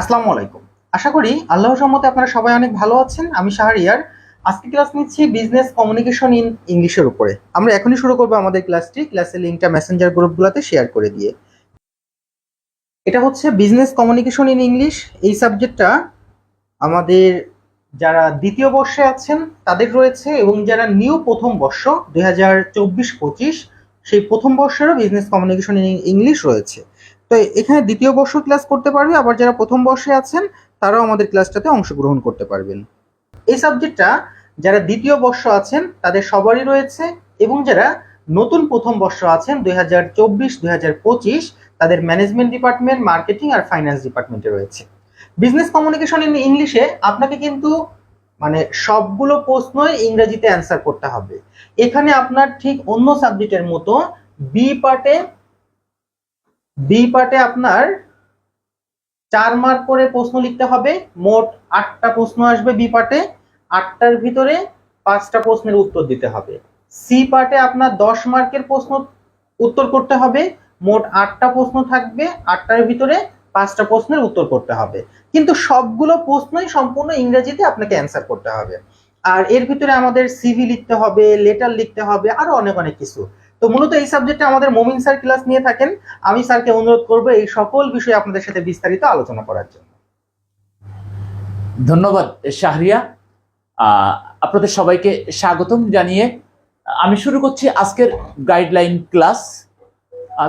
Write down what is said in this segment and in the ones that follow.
আসসালামু আলাইকুম। আশা করি আল্লাহর সম্মতে আপনারা সবাই অনেক ভালো আছেন। আমি শাহরিয়ার। আজকে ক্লাস নিচ্ছি বিজনেস কমিউনিকেশন ইন ইংলিশের উপরে। আমরা এখনই শুরু করব আমাদের ক্লাসটি ক্লাসের লিঙ্কটা মেসেঞ্জার গ্রুপগুলোতে শেয়ার করে দিয়ে। এটা হচ্ছে বিজনেস কমিউনিকেশন ইন ইংলিশ এই সাবজেক্টটা আমাদের যারা দ্বিতীয় বর্ষে আছেন, তাদের রয়েছে এবং যারা নিউ প্রথম বর্ষ, দুই হাজার চব্বিশ পঁচিশ, সেই প্রথম বর্ষেরও বিজনেস কমিউনিকেশন ইন ইংলিশ রয়েছে। তো এখানে দ্বিতীয় বর্ষ ক্লাস করতে পারবে, আবার যারা প্রথম বর্ষে আছেন, তারাও আমাদের ক্লাসটাতে অংশগ্রহণ করতে পারবেন। এই সাবজেক্টটা যারা দ্বিতীয় বর্ষ আছেন, তাদের সবারই রয়েছে এবং যারা নতুন প্রথম বর্ষ আছেন, দুই হাজার চব্বিশ পঁচিশ, তাদের ম্যানেজমেন্ট ডিপার্টমেন্ট মার্কেটিং আর ফাইন্যান্স ডিপার্টমেন্টে রয়েছে। বিজনেস কমিউনিকেশন ইন ইংলিশে আপনাকে কিন্তু মানে সবগুলো প্রশ্নই ইংরেজিতে অ্যান্সার করতে হবে। এখানে আপনার ঠিক অন্য সাবজেক্টের মতো বি পার্টে বি পার্টে আপনার চার মার্ক করে প্রশ্ন লিখতে হবে। মোট আটটা প্রশ্ন আসবে বি পার্টে আটটার ভিতরে পাঁচটা প্রশ্নের উত্তর দিতে হবে। সি পার্টে আপনার দশ মার্কের প্রশ্ন উত্তর করতে হবে। মোট আটটা প্রশ্ন থাকবে। আটটার ভিতরে পাঁচটা প্রশ্নের উত্তর করতে হবে। কিন্তু সবগুলো প্রশ্নই সম্পূর্ণ ইংরেজিতে আপনাকে অ্যান্সার করতে হবে। আর এর ভিতরে আমাদের সিভি লিখতে হবে লেটার লিখতে হবে, আরও অনেক অনেক কিছু। তো মূলত এই সাবজেক্টে আমাদের মোমিন স্যার ক্লাস নিয়ে থাকেন। আমি স্যারকে অনুরোধ করব এই সকল বিষয়ে আপনাদের সাথে বিস্তারিত আলোচনা করার জন্য। ধন্যবাদ, শাহরিয়া। আপনাদের সবাইকে স্বাগতম জানিয়ে আমি শুরু করছি আজকের গাইডলাইন ক্লাস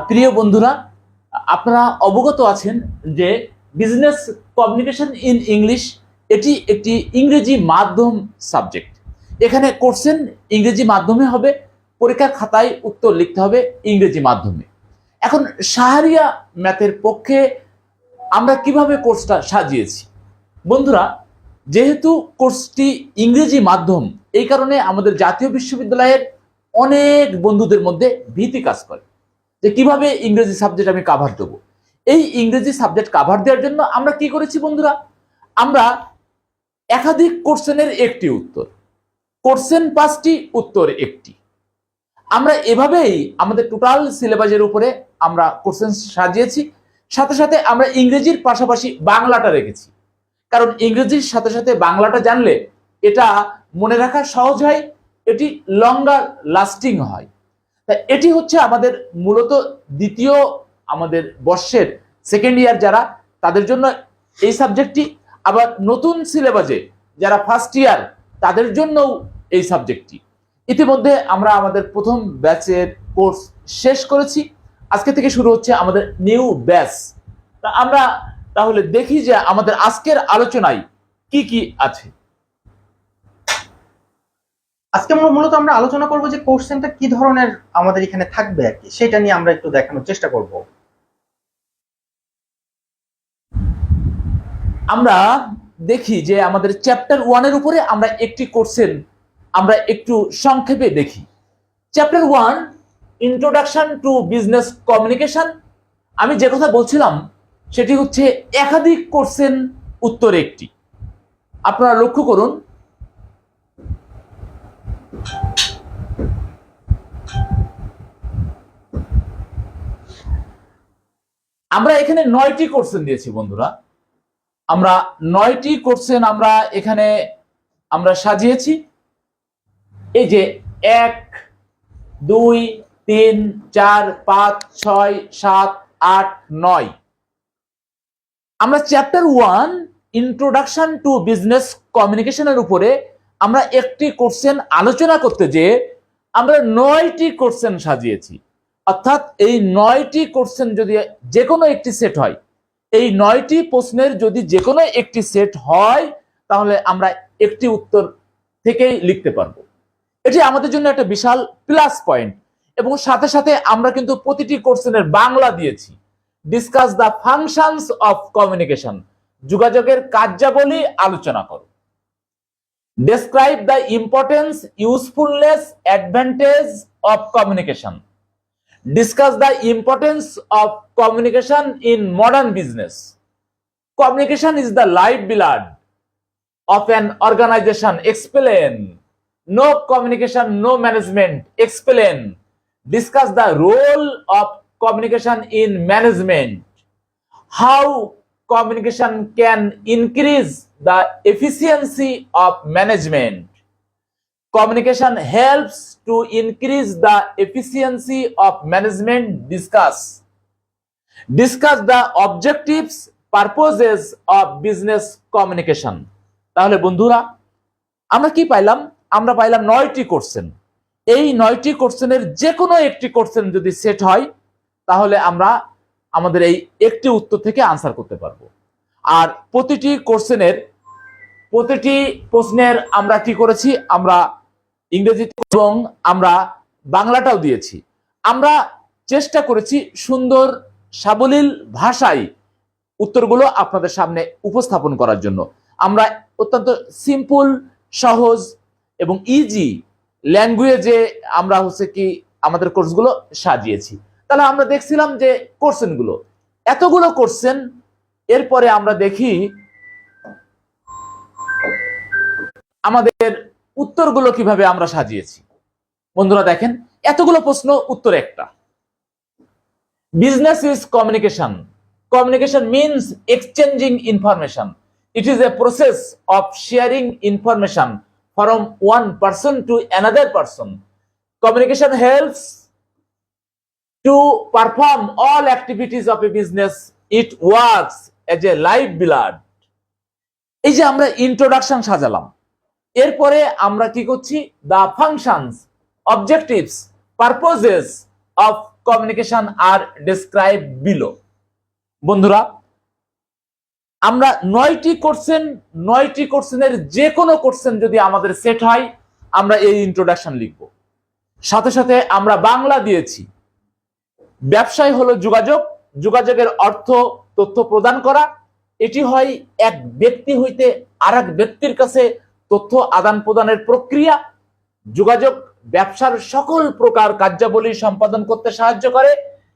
প্রিয় বন্ধুরা, আপনারা অবগত আছেন যে বিজনেস কমিউনিকেশন ইন ইংলিশ এটি একটি ইংরেজি মাধ্যম সাবজেক্ট এখানে কোর্সেন ইংরেজি মাধ্যমে হবে পরীক্ষার খাতায় উত্তর লিখতে হবে ইংরেজি মাধ্যমে। এখন সাহারিয়া ম্যাথের পক্ষে আমরা কীভাবে কোর্সটা সাজিয়েছি? বন্ধুরা, যেহেতু কোর্সটি ইংরেজি মাধ্যম, এই কারণে আমাদের জাতীয় বিশ্ববিদ্যালয়ের অনেক বন্ধুদের মধ্যে ভীতি কাজ করে যে কীভাবে ইংরেজি সাবজেক্ট আমি কাভার দেবো। এই ইংরেজি সাবজেক্ট কাভার দেওয়ার জন্য আমরা কি করেছি বন্ধুরা? আমরা একাধিক কোশ্চেনের একটি উত্তর, কোশ্চেন পাঁচটি, উত্তর একটি। আমরা এভাবেই আমাদের টোটাল সিলেবাসের উপরে আমরা কোশ্চেন সাজিয়েছি। সাথে সাথে আমরা ইংরেজির পাশাপাশি বাংলাটা রেখেছি। কারণ ইংরেজির সাথে সাথে বাংলাটা জানলে এটা মনে রাখা সহজ হয়, এটি লঙ্গার লাস্টিং হয়। তা এটি হচ্ছে আমাদের মূলত দ্বিতীয় আমাদের বর্ষের সেকেন্ড ইয়ার যারা, তাদের জন্য এই সাবজেক্টটি আবার নতুন সিলেবাসে যারা ফার্স্ট ইয়ার তাদের জন্যও এই সাবজেক্টটি ইতিমধ্যে আমরা আমাদের প্রথম ব্যাচের কোর্স শেষ করেছি। আজকে থেকে শুরু হচ্ছে আমাদের নিউ ব্যাচ। তা আমরা তাহলে দেখি যে আমাদের আজকের আলোচনায় কি কি আছে। আজকে আমরা মূলত আমরা আলোচনা করব যে কোশ্চেনটা কি ধরনের আমাদের এখানে থাকবে আর কি সেটা নিয়ে আমরা একটু দেখানোর চেষ্টা করব। আমরা দেখি যে আমাদের চ্যাপ্টার ওয়ানের উপরে আমরা একটি কোর্সের আমরা একটু সংক্ষেপে দেখি। Chapter one introduction to business communication আমি যে কথা বলছিলাম, সেটি হচ্ছে একাধিক কোর্সেন উত্তর একটি। আপনারা লক্ষ্য করুন। আমরা এখানে নয়টি কোর্সেন দিয়েছি বন্ধুরা। আমরা নয়টি কোর্সেন আমরা এখানে আমরা সাজিয়েছি। এই যে এক, দুই, তিন, চার, পাঁচ, ছয়, সাত, আট, নয়। আমরা chapter one introduction to business কমিউনিকেশনের উপরে আমরা একটি কোশ্চেন আলোচনা করতে যে আমরা নয়টি কোশ্চেন সাজিয়েছি। অর্থাৎ এই নয়টি কোশ্চেন যদি যে কোনো একটি সেট হয়, এই নয়টি প্রশ্নের যদি যে কোনো একটি সেট হয়, তাহলে আমরা একটি উত্তর থেকেই লিখতে পারব। এটি আমাদের জন্য একটা বিশাল প্লাস পয়েন্ট এবং সাথে সাথে আমরা কিন্তু প্রতিটি কোশ্চেনের বাংলা দিয়েছি। Discuss the functions of communication যোগাযোগের কার্যাবলী আলোচনা করো। Describe the importance usefulness advantage of communication discuss the of communication in modern business communication is is the lifeblood of an organisation Explain. No communication, no management. Explain. Discuss the role of communication in management. How communication can increase the efficiency of management. Communication helps to increase the efficiency of management. Discuss. Discuss the objectives, purposes of business communication. তাহলে বন্ধুরা আমরা কি পাইলাম আমরা পাইলাম নয়টি question এই নয়টি কোশ্চেনের যে কোনো একটি কোশ্চেন যদি সেট হয়, তাহলে আমরা আমাদের এই একটি উত্তর থেকে আনসার করতে পারব। আর প্রতিটি কোশ্চেনের প্রতিটি প্রশ্নের আমরা কি করেছি? আমরা ইংরেজিতে এবং আমরা বাংলাটাও দিয়েছি। আমরা চেষ্টা করেছি সুন্দর, সাবলীল ভাষায় উত্তরগুলো আপনাদের সামনে উপস্থাপন করার জন্য। আমরা অত্যন্ত সিম্পল সহজ এবং ইজি ল্যাঙ্গুয়েজে আমরা হচ্ছে কি আমাদের কোর্সগুলো সাজিয়েছি। তাহলে আমরা দেখছিলাম যে কোশ্চেনগুলো এতগুলো কোশ্চেন এরপরে আমরা দেখি আমাদের উত্তরগুলো কীভাবে আমরা সাজিয়েছি। বন্ধুরা দেখেন, এতগুলো প্রশ্ন, উত্তর একটা। Business is communication communication means exchanging information it is a process of sharing information from one person to another person communication helps to perform all activities of a business. It works as a live blood এই যে আমরা introduction সাজালাম। এরপরে আমরা কি করছি? The functions objectives purposes of communication R describe below বন্ধুরা আমরা নয়টি কোশ্চেন নয়টি কোশ্চেনের যে কোনো কোশ্চেন যদি আমাদের সেট হয়, আমরা এই ইন্ট্রোডাকশন লিখব। সাথে সাথে আমরা বাংলা দিয়েছি। ব্যবসায় হলো যোগাযোগ, যোগাযোগের অর্থ তথ্য প্রদান করা। এটি হয় এক ব্যক্তি হইতে আর ব্যক্তির কাছে তথ্য আদান প্রদানের প্রক্রিয়া। যোগাযোগ ব্যবসার সকল প্রকার কার্যাবলী সম্পাদন করতে সাহায্য করে।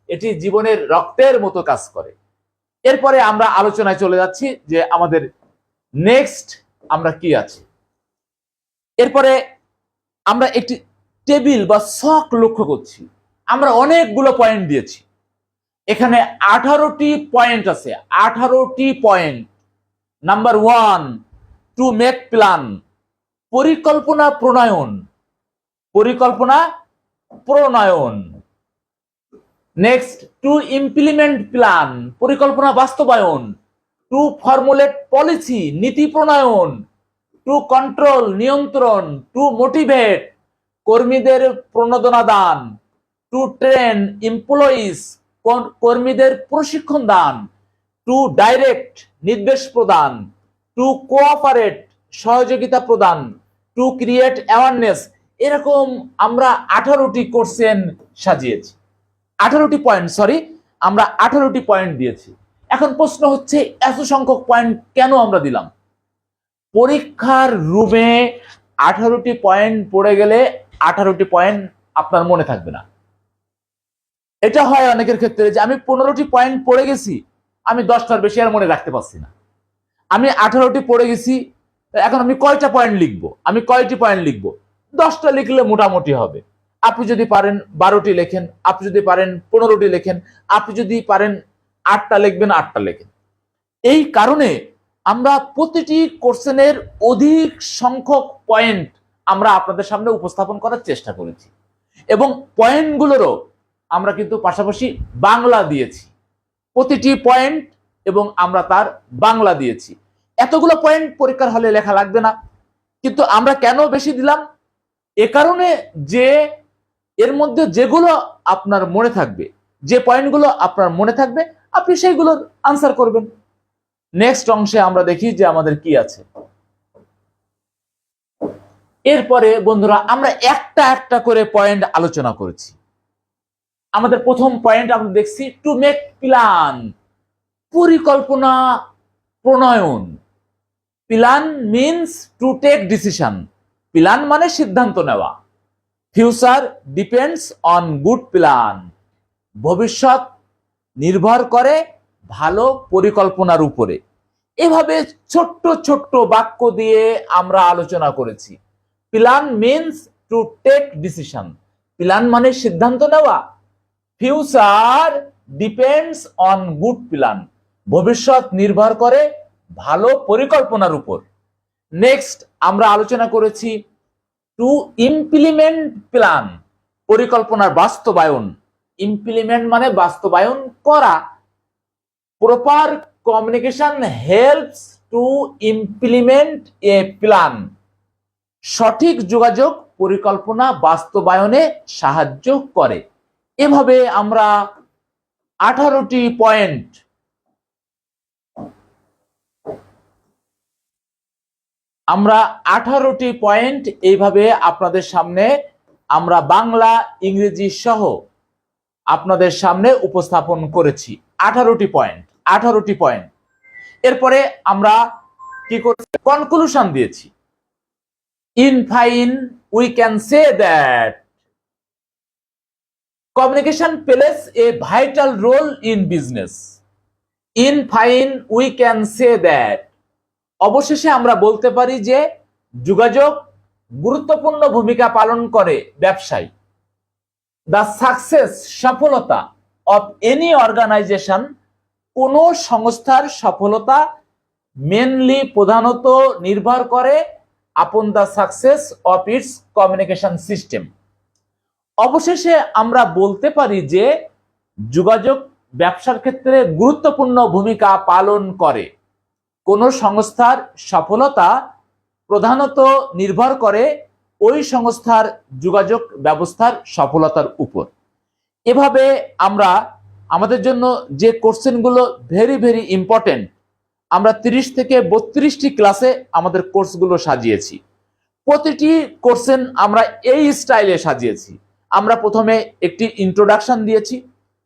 এটি জীবনের রক্তের মতো কাজ করে। এরপরে আমরা আলোচনায় চলে যাচ্ছি যে আমাদের নেক্সট আমরা কি আছে। এরপরে আমরা একটি টেবিল বা শখ লক্ষ্য করছি। আমরা অনেকগুলো পয়েন্ট দিয়েছি। এখানে আঠারোটি পয়েন্ট আছে। আঠারোটি point. Number one, to make plan. পরিকল্পনা প্রণয়ন। পরিকল্পনা প্রণয়ন। নেক্সট টু ইমপ্লিমেন্ট প্ল্যান পরিকল্পনা বাস্তবায়ন টু ফর্মুলেট পলিসি নীতি প্রণয়ন টু কন্ট্রোল নিয়ন্ত্রণ টু মোটিভেট কর্মীদের প্রণোদনা দান টু ট্রেন এমপ্লয়িজ কর্মীদের প্রশিক্ষণ দান টু ডাইরেক্ট নির্দেশ প্রদান টু কোঅপারেট সহযোগিতা প্রদান টু ক্রিয়েট অ্যাওয়ারনেস এরকম আমরা আঠারোটি কোর্সেন সাজিয়েছি। আঠারোটি পয়েন্ট সরি আমরা আঠারোটি পয়েন্ট দিয়েছি। এখন প্রশ্ন হচ্ছে, এত সংখ্যক পয়েন্ট কেন আমরা দিলাম? পরীক্ষার রুমে আঠারোটি পয়েন্ট পড়ে গেলে আঠারোটি পয়েন্ট আপনার মনে থাকবে না। এটা হয় অনেকের ক্ষেত্রে যে আমি পনেরোটি পয়েন্ট পড়ে গেছি, আমি দশটার বেশি আর মনে রাখতে পারছি না। আমি আঠারোটি পড়ে গেছি, এখন আমি কয়টা পয়েন্ট লিখব? আমি কয়টি পয়েন্ট লিখব? দশটা লিখলে মোটামুটি হবে। আপনি যদি পারেন বারোটি লেখেন, আপনি যদি পারেন পনেরোটি লেখেন, আপনি যদি পারেন আটটা লিখবেন, আটটা লেখেন। এই কারণে আমরা প্রতিটি কোশ্চেনের অধিক সংখ্যক পয়েন্ট আমরা আপনাদের সামনে উপস্থাপন করার চেষ্টা করেছি। এবং পয়েন্টগুলোরও আমরা কিন্তু পাশাপাশি বাংলা দিয়েছি। প্রতিটি পয়েন্ট এবং আমরা তার বাংলা দিয়েছি। এতগুলো পয়েন্ট পরীক্ষার হলে লেখা লাগবে না। কিন্তু আমরা কেন বেশি দিলাম? এ কারণে যে এর মধ্যে যেগুলো আপনার মনে থাকবে, যে পয়েন্টগুলো আপনার মনে থাকবে, আপনি সেইগুলোর আনসার করবেন। নেক্সট অংশে আমরা দেখি যে আমাদের কি আছে। এরপরে বন্ধুরা, আমরা একটা একটা করে পয়েন্ট আলোচনা করেছি। আমাদের প্রথম পয়েন্ট আমরা দেখছি টু মেক প্ল্যান পরিকল্পনা, প্রণয়ন। Plan means to take decision plan মানে সিদ্ধান্ত নেওয়া। Future depends on good plan ভবিষ্যৎ নির্ভর করে ভালো পরিকল্পনার উপরে। এভাবে ছোট্ট ছোট্ট বাক্য দিয়ে আমরা আলোচনা করেছি। Plan means to take decision plan মানে সিদ্ধান্ত নেওয়া। Future depends on good plan ভবিষ্যৎ নির্ভর করে ভালো পরিকল্পনার উপর। নেক্সট আমরা আলোচনা করেছি টু ইমপ্লিমেন্ট প্ল্যান পরিকল্পনার বাস্তবায়ন। ইমপ্লিমেন্ট মানে বাস্তবায়ন করা। Proper communication helps to implement a plan সঠিক যোগাযোগ, পরিকল্পনা বাস্তবায়নে সাহায্য করে। এভাবে আমরা আঠারোটি পয়েন্ট আমরা আঠারোটি পয়েন্ট এইভাবে আপনাদের সামনে, আমরা বাংলা, ইংরেজি সহ আপনাদের সামনে উপস্থাপন করেছি। আঠারোটি পয়েন্ট আঠারোটি পয়েন্ট। এরপরে আমরা কি করেছি? কনক্লুশন দিয়েছি। In fine we can say that communication plays a vital role in business. In fine we can say that অবশেষে আমরা বলতে পারি যে যোগাযোগ গুরুত্বপূর্ণ ভূমিকা পালন করে ব্যবসায়। দ্য সাকসেস সফলতা অফ এনি অর্গানাইজেশন কোনো সংস্থার সফলতা মেনলি প্রধানত নির্ভর করে upon the success of its communication system অবশেষে আমরা বলতে পারি যে যোগাযোগ ব্যবসার ক্ষেত্রে গুরুত্বপূর্ণ ভূমিকা পালন করে। কোন সংস্থার সফলতা প্রধানত নির্ভর করে ওই সংস্থার যোগাযোগ ব্যবস্থার সফলতার উপর। এভাবে আমরা আমাদের জন্য যে কোশ্চেনগুলো ভেরি ভেরি ইম্পর্টেন্ট আমরা তিরিশ থেকে বত্রিশটি ক্লাসে আমাদের কোর্সগুলো সাজিয়েছি। প্রতিটি কোশ্চেন আমরা এই স্টাইলে সাজিয়েছি। আমরা প্রথমে একটি ইন্ট্রোডাকশন দিয়েছি,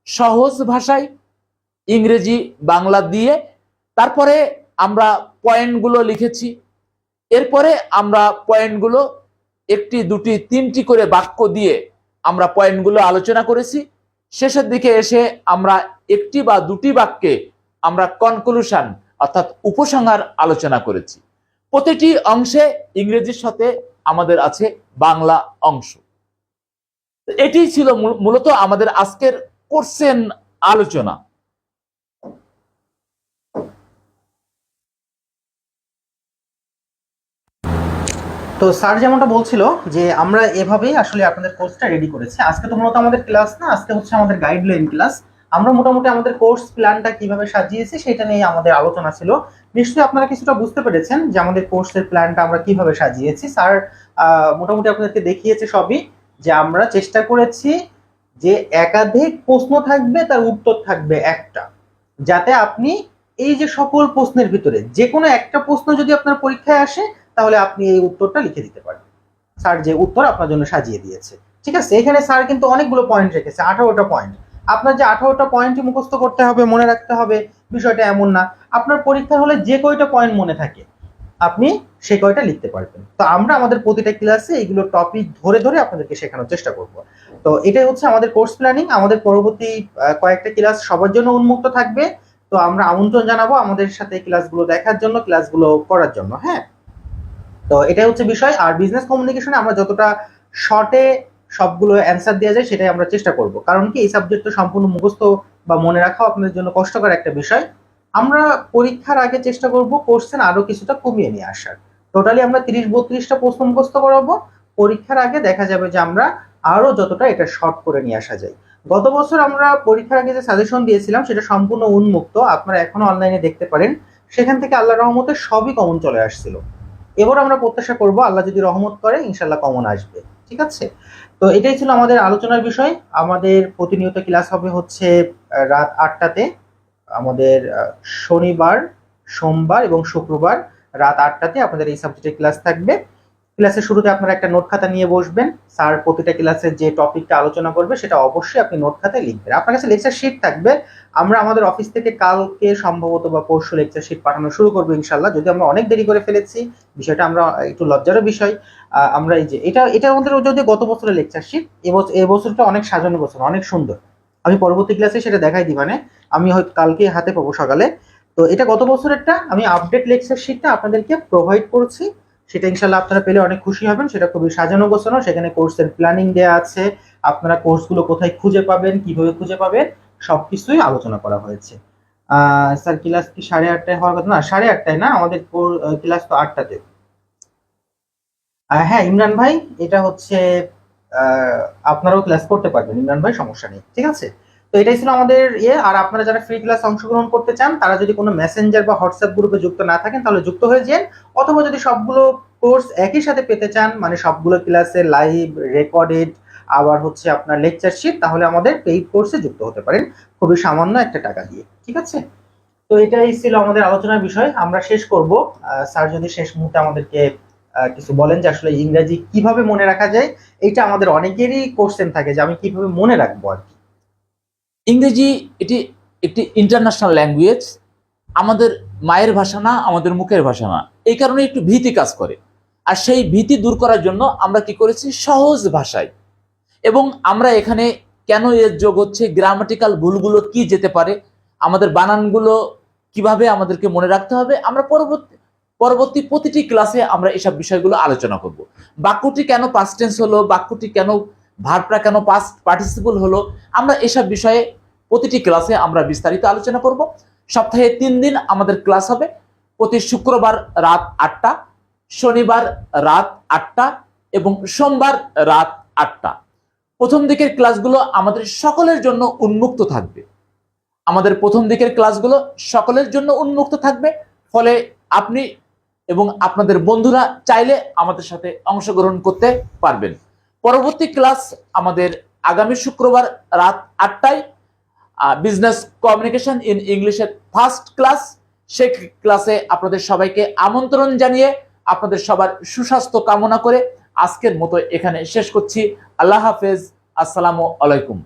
সহজ ভাষায় ইংরেজি, বাংলা দিয়ে, তারপরে আমরা পয়েন্টগুলো লিখেছি। এরপরে আমরা পয়েন্টগুলো একটি, দুটি, তিনটি করে বাক্য দিয়ে আমরা পয়েন্টগুলো আলোচনা করেছি। শেষের দিকে এসে আমরা একটি বা দুটি বাক্যে আমরা কনক্লুশন অর্থাৎ উপসংহার আলোচনা করেছি। প্রতিটি অংশে ইংরেজির সাথে আমাদের আছে বাংলা অংশ। এটি ছিল মূল- মূলত আমাদের আজকের কোর্সেন আলোচনা। তো স্যার যেমনটা বলছিল যে আমরা এভাবেই আসলে আপনাদের কোর্সটা রেডি করেছি। আজকে তো মূলত আমাদের ক্লাস না, আজকে হচ্ছে আমাদের গাইডলাইন ক্লাস আমরা মোটামুটি আমাদের কোর্স প্ল্যানটা কীভাবে সাজিয়েছি সেটা নিয়ে আমাদের আলোচনা ছিল। নিশ্চয়ই আপনারা কিছুটা বুঝতে পেরেছেন যে আমাদের কোর্সের প্ল্যানটা আমরা কীভাবে সাজিয়েছি। স্যার মোটামুটি আপনাদেরকে দেখিয়েছে সবই যে আমরা চেষ্টা করেছি যে একাধিক প্রশ্ন থাকবে, তার উত্তর থাকবে একটা। যাতে আপনি এই যে সকল প্রশ্নের ভিতরে যে কোনো একটা প্রশ্ন যদি আপনার পরীক্ষায় আসে তাহলে আপনি এই উত্তরটা লিখে দিতে পারবেন। স্যার যে উত্তর আপনার জন্য সাজিয়ে দিয়েছে। ঠিক আছে? এখানে স্যার কিন্তু অনেকগুলো পয়েন্ট রেখেছে, আঠারোটা পয়েন্ট আপনার যে আঠারোটা পয়েন্টই মুখস্থ করতে হবে, মনে রাখতে হবে, বিষয়টা এমন না। আপনার পরীক্ষার হলে যে কয়টা পয়েন্ট মনে থাকে, আপনি সে কয়টা লিখতে পারবেন। তো আমরা আমাদের প্রতিটা ক্লাসে এইগুলো টপিক ধরে ধরে আপনাদেরকে শেখানোর চেষ্টা করব। তো এটাই হচ্ছে আমাদের কোর্স প্ল্যানিং আমাদের পরবর্তী কয়েকটা ক্লাস সবার জন্য উন্মুক্ত থাকবে। তো আমরা আমন্ত্রণ জানাব আমাদের সাথে ক্লাসগুলো দেখার জন্য ক্লাসগুলো করার জন্য হ্যাঁ? তো এটাই হচ্ছে বিষয়। আর বিজনেস কমিউনিকেশনে আমরা যতটা শর্টে সবগুলো অ্যান্সার দেওয়া যায়, সেটাই আমরা চেষ্টা করব। কারণ কি, এই সাবজেক্ট তো সম্পূর্ণ মুখস্থ বা মনে রাখাও আপনাদের জন্য কষ্টকর একটা বিষয়। আমরা পরীক্ষার আগে চেষ্টা করব কোশ্চেন আরও কিছুটা কমিয়ে নিয়ে আসার। টোটালি আমরা তিরিশ বত্রিশটা প্রশ্ন মুখস্থ করাবো। পরীক্ষার আগে দেখা যাবে যে আমরা আরও যতটা এটা শর্ট করে নিয়ে আসা যায়। গত বছর আমরা পরীক্ষার আগে যে সাজেশন দিয়েছিলাম, সেটা সম্পূর্ণ উন্মুক্ত। আপনারা এখনও অনলাইনে দেখতে পারেন। সেখান থেকে আল্লাহ রহমতে সবই কমন চলে আসছিল। এবার আমরা প্রত্যাশা করব আল্লাহ যদি রহমত করে ইনশাল্লাহ কমন আসবে। ঠিক আছে? তো এটাই ছিল আমাদের আলোচনার বিষয়। আমাদের প্রতিনিয়ত ক্লাস হবে হচ্ছে রাত আটটাতে। আমাদের শনিবার, সোমবার এবং শুক্রবার রাত আটটাতে আপনাদের এই সাবজেক্টের ক্লাস থাকবে। ক্লাসের শুরুতে আপনারা একটা নোট খাতা নিয়ে বসবেন। স্যার প্রতিটা ক্লাসের যে টপিকটা আলোচনা করবে, সেটা অবশ্যই আপনি নোট খাতায় লিখবেন। আপনার কাছে লেকচার শিট থাকবে। আমরা আমাদের অফিস থেকে কালকে সম্ভবত বা পরশু লেকচার শিট পাঠানো শুরু করব ইনশাল্লাহ যদি আমরা অনেক দেরি করে ফেলেছি, বিষয়টা আমরা একটু লজ্জারও বিষয়। আমরা এই যে, এটা এটা আমাদের যদি গত বছরের লেকচার শিট এবছর এই বছরটা অনেক সাজানো বছর অনেক সুন্দর। আমি পরবর্তী ক্লাসে সেটা দেখাই দিই মানে। আমি হয়তো কালকে হাতে পাবো সকালে। তো এটা গত বছরেরটা, আমি আপডেট লেকচার শিটটা আপনাদেরকে প্রোভাইড করছি। সেটা ইনশাল্লাহ আপনারা পেলে অনেক খুশি হবেন, সেটা খুবই সাজানো গোছানো, সেখানে কোর্সের প্ল্যানিং দেওয়া আছে, আপনারা কোর্সগুলো কোথায় খুঁজে পাবেন, কীভাবে খুঁজে পাবেন, সবকিছুই আলোচনা করা হয়েছে। স্যার ক্লাস কি সাড়ে আটটায় হওয়ার কথা? না, সাড়ে আটটায় না, আমাদের ক্লাস তো আটটাতে। হ্যাঁ ইমরান ভাই, এটা হচ্ছে আপনারাও ক্লাস করতে পারবেন, ইমরান ভাই সমস্যা নেই, ঠিক আছে? তো এটাই ছিল আমাদের ইয়ে। আর আপনারা যারা ফ্রি ক্লাস অংশগ্রহণ করতে চান, তারা যদি কোনো মেসেঞ্জার বা হোয়াটসঅ্যাপ গ্রুপে যুক্ত না থাকেন, তাহলে যুক্ত হয়ে যান। অথবা যদি সবগুলো কোর্স একই সাথে পেতে চান মানে সবগুলো ক্লাসে লাইভ রেকর্ডেড আবার হচ্ছে আপনার লেকচার শিট তাহলে আমাদের পেইড কোর্সে যুক্ত হতে পারেন। খুবই সামান্য একটা টাকা দিয়ে, ঠিক আছে? তো এটাই ছিল আমাদের আলোচনার বিষয়। আমরা শেষ করব। স্যার যদি শেষ মুহূর্তে আমাদেরকে কিছু বলেন যে আসলে ইংরেজি কীভাবে মনে রাখা যায় এটা আমাদের অনেকেরই কোশ্চেন থাকে যে আমি কীভাবে মনে রাখব আর কি। ইংরেজি এটি একটি ইন্টারন্যাশনাল ল্যাঙ্গুয়েজ আমাদের মায়ের ভাষা না, আমাদের মুখের ভাষা না। এই কারণে একটু ভীতি কাজ করে। আর সেই ভীতি দূর করার জন্য আমরা কি করেছি? সহজ ভাষায়। এবং আমরা এখানে কেন এর যোগ হচ্ছে? গ্রামাটিক্যাল ভুলগুলো কি যেতে পারে? আমাদের বানানগুলো কীভাবে আমাদেরকে মনে রাখতে হবে? আমরা পরবর্তী পরবর্তী প্রতিটি ক্লাসে আমরা এসব বিষয়গুলো আলোচনা করব। বাক্যটি কেন পাস্টেন্স হলো? বাক্যটি কেন ভার্বটা কেন পাস্ট পার্টিসিপল হলো? আমরা এসব বিষয়ে প্রতিটি ক্লাসে আমরা বিস্তারিত আলোচনা করব। সপ্তাহে তিন দিন আমাদের ক্লাস হবে। প্রতি শুক্রবার রাত আটটা, শনিবার রাত আটটা এবং সোমবার রাত আটটা। প্রথম দিকের ক্লাসগুলো আমাদের সকলের জন্য উন্মুক্ত থাকবে। আমাদের প্রথম দিকের ক্লাসগুলো সকলের জন্য উন্মুক্ত থাকবে। ফলে আপনি এবং আপনাদের বন্ধুরা চাইলে আমাদের সাথে অংশগ্রহণ করতে পারবেন। পরবর্তী ক্লাস আমাদের আগামী শুক্রবার রাত আটটায় বিজনেস কমিউনিকেশন ইন ইংলিশের ফার্স্ট ক্লাস সে ক্লাসে আপনাদের সবাইকে আমন্ত্রণ জানিয়ে আপনাদের সবার সুস্বাস্থ্য কামনা করে আজকের মতো এখানে শেষ করছি। আল্লাহ হাফেজ। আসসালামু আলাইকুম।